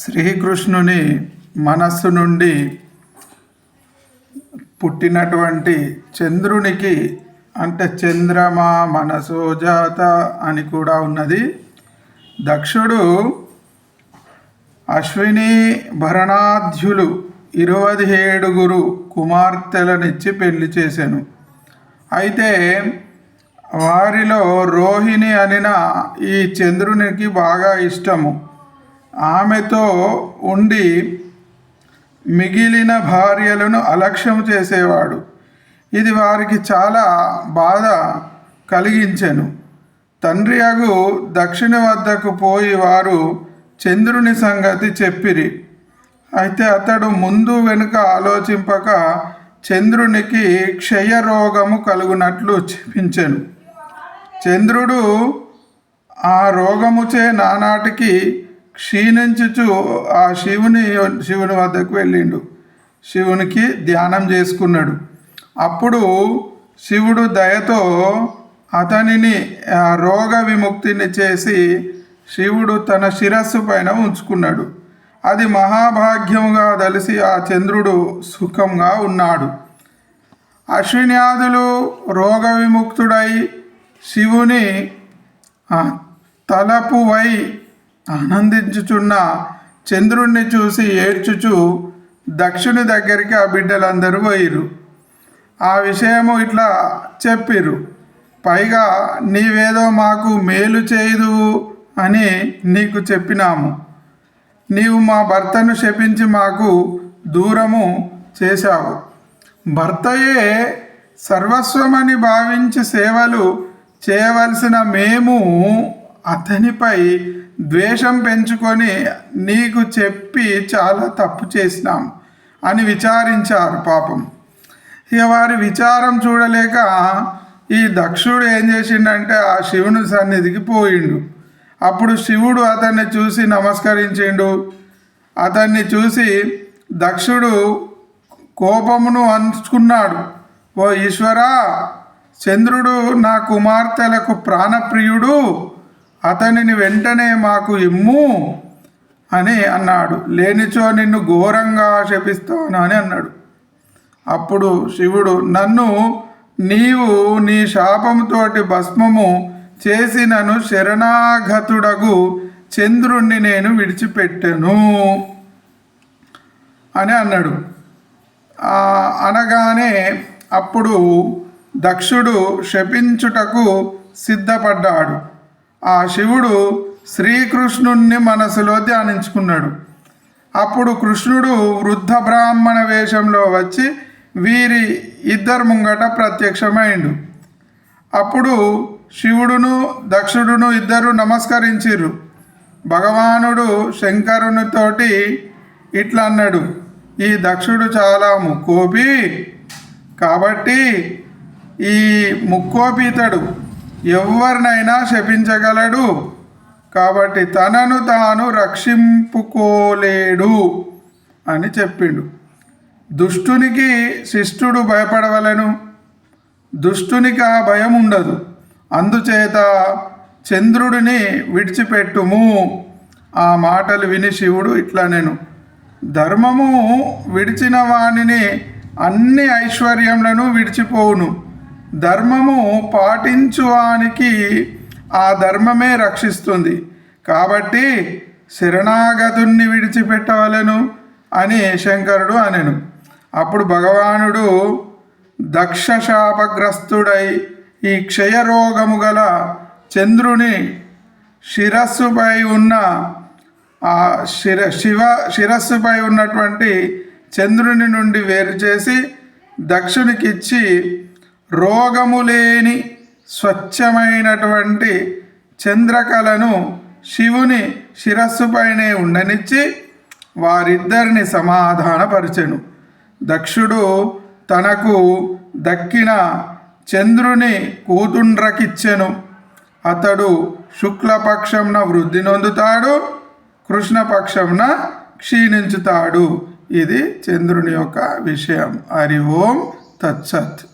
శ్రీకృష్ణుని మనస్సు నుండి పుట్టినటువంటి చంద్రునికి అంటే చంద్రమా మనసోజాత అని కూడా ఉన్నది. దక్షుడు అశ్విని భరణాధ్యులు ఇరవై ఏడుగురు కుమార్తెలనిచ్చి పెళ్ళి చేశాను అయితే వారిలో రోహిణి అనిన ఈ చంద్రునికి బాగా ఇష్టము. ఆమెతో ఉండి మిగిలిన భార్యలను అలక్ష్యం చేసేవాడు. ఇది వారికి చాలా బాధ కలిగించెను. తండ్రి అగు దక్షిణ వద్దకు పోయి వారు చంద్రుని సంగతి చెప్పిరి. అయితే అతడు ముందు వెనుక ఆలోచింపక చంద్రునికి క్షయరోగము కలుగునట్లు చెప్పించెను. చంద్రుడు ఆ రోగముచే నానాటికి క్షీణించుచు ఆ శివుని శివుని వద్దకు వెళ్ళిండు. శివునికి ధ్యానం చేసుకున్నాడు. అప్పుడు శివుడు దయతో అతనిని రోగ విముక్తిని చేసి శివుడు తన శిరస్సు పైన ఉంచుకున్నాడు. అది మహాభాగ్యముగా తెలిసి ఆ చంద్రుడు సుఖంగా ఉన్నాడు. అశ్విన్యాదులు రోగ విముక్తుడై శివుని తలపువై ఆనందించుచున్న చంద్రుణ్ణి చూసి ఏడ్చుచు దక్షుని దగ్గరికి ఆ బిడ్డలందరూ పోయిరు ఆ విషయము ఇట్లా చెప్పిరు పైగా నీవేదో మాకు మేలు చేయదు అని నీకు చెప్పినాము. నీవు మా భర్తను శపించి మాకు దూరము చేశావు. భర్తయే సర్వస్వమని భావించి సేవలు చేయవలసిన మేము అతనిపై ద్వేషం పెంచుకొని నీకు చెప్పి చాలా తప్పు చేసినాం అని విచారించారు పాపం. ఇక వారి విచారం చూడలేక ఈ దక్షుడు ఏం చేసిండంటే ఆ శివుని సన్నిధికి పోయిండు. అప్పుడు శివుడు అతన్ని చూసి నమస్కరించిండు. అతన్ని చూసి దక్షుడు కోపమును అంచుకున్నాడు. ఓ ఈశ్వరా చంద్రుడు నా కుమార్తెలకు ప్రాణప్రియుడు. అతనిని వెంటనే మాకు ఇమ్ము అని అన్నాడు. లేనిచో నిన్ను ఘోరంగా శపిస్తాను అని అన్నాడు. అప్పుడు శివుడు నన్ను నీవు నీ శాపముతోటి భస్మము చేసి నన్ను శరణాగతుడగు చంద్రుణ్ణి నేను విడిచిపెట్టెను అని అన్నాడు. అనగానే అప్పుడు దక్షుడు శపించుటకు సిద్ధపడ్డాడు. ఆ శివుడు శ్రీకృష్ణుణ్ణి మనసులో ధ్యానించుకున్నాడు. అప్పుడు కృష్ణుడు వృద్ధ బ్రాహ్మణ వేషంలో వచ్చి వీరి ఇద్దరు ముంగట ప్రత్యక్షమైండు. అప్పుడు శివుడును దక్షుడును ఇద్దరు నమస్కరించిర్రు. భగవానుడు శంకరునితోటి ఇట్లా అన్నాడు ఈ దక్షుడు చాలా ముక్కోపి. కాబట్టి ఈ ముక్కోపితడు ఎవరినైనా శపించగలడు. కాబట్టి తనను తాను రక్షింపుకోలేడు అని చెప్పిండు. దుష్టునికి శిష్టుడు భయపడవలను. దుష్టునికి ఆ భయం ఉండదు. అందుచేత చంద్రుడిని విడిచిపెట్టుము. ఆ మాటలు విని శివుడు ఇట్లా నేను ధర్మము విడిచిన వానిని అన్ని ఐశ్వర్యములను విడిచిపోవును. ధర్మము పాటించువానికి ఆ ధర్మమే రక్షిస్తుంది. కాబట్టి శరణాగతుణ్ణి విడిచిపెట్టవలను అని శంకరుడు అనెను. అప్పుడు భగవానుడు దక్షశాపగ్రస్తుడై ఈ క్షయరోగము గల చంద్రుని శిరస్సుపై ఉన్న ఆ శిర శివ శిరస్సుపై ఉన్నటువంటి చంద్రుని నుండి వేరు చేసి దక్షునికిచ్చి రోగము లేని స్వచ్ఛమైనటువంటి చంద్రకళను శివుని శిరస్సుపైనే ఉండనిచ్చి వారిద్దరిని సమాధానపరచెను. దక్షుడు తనకు దక్కిన చంద్రుని కూతుండ్రకిచ్చెను. అతడు శుక్లపక్షంన వృద్ధి నొందుతాడు కృష్ణపక్షంన క్షీణించుతాడు. ఇది చంద్రుని యొక్క విషయం. హరి ఓం తత్సత్.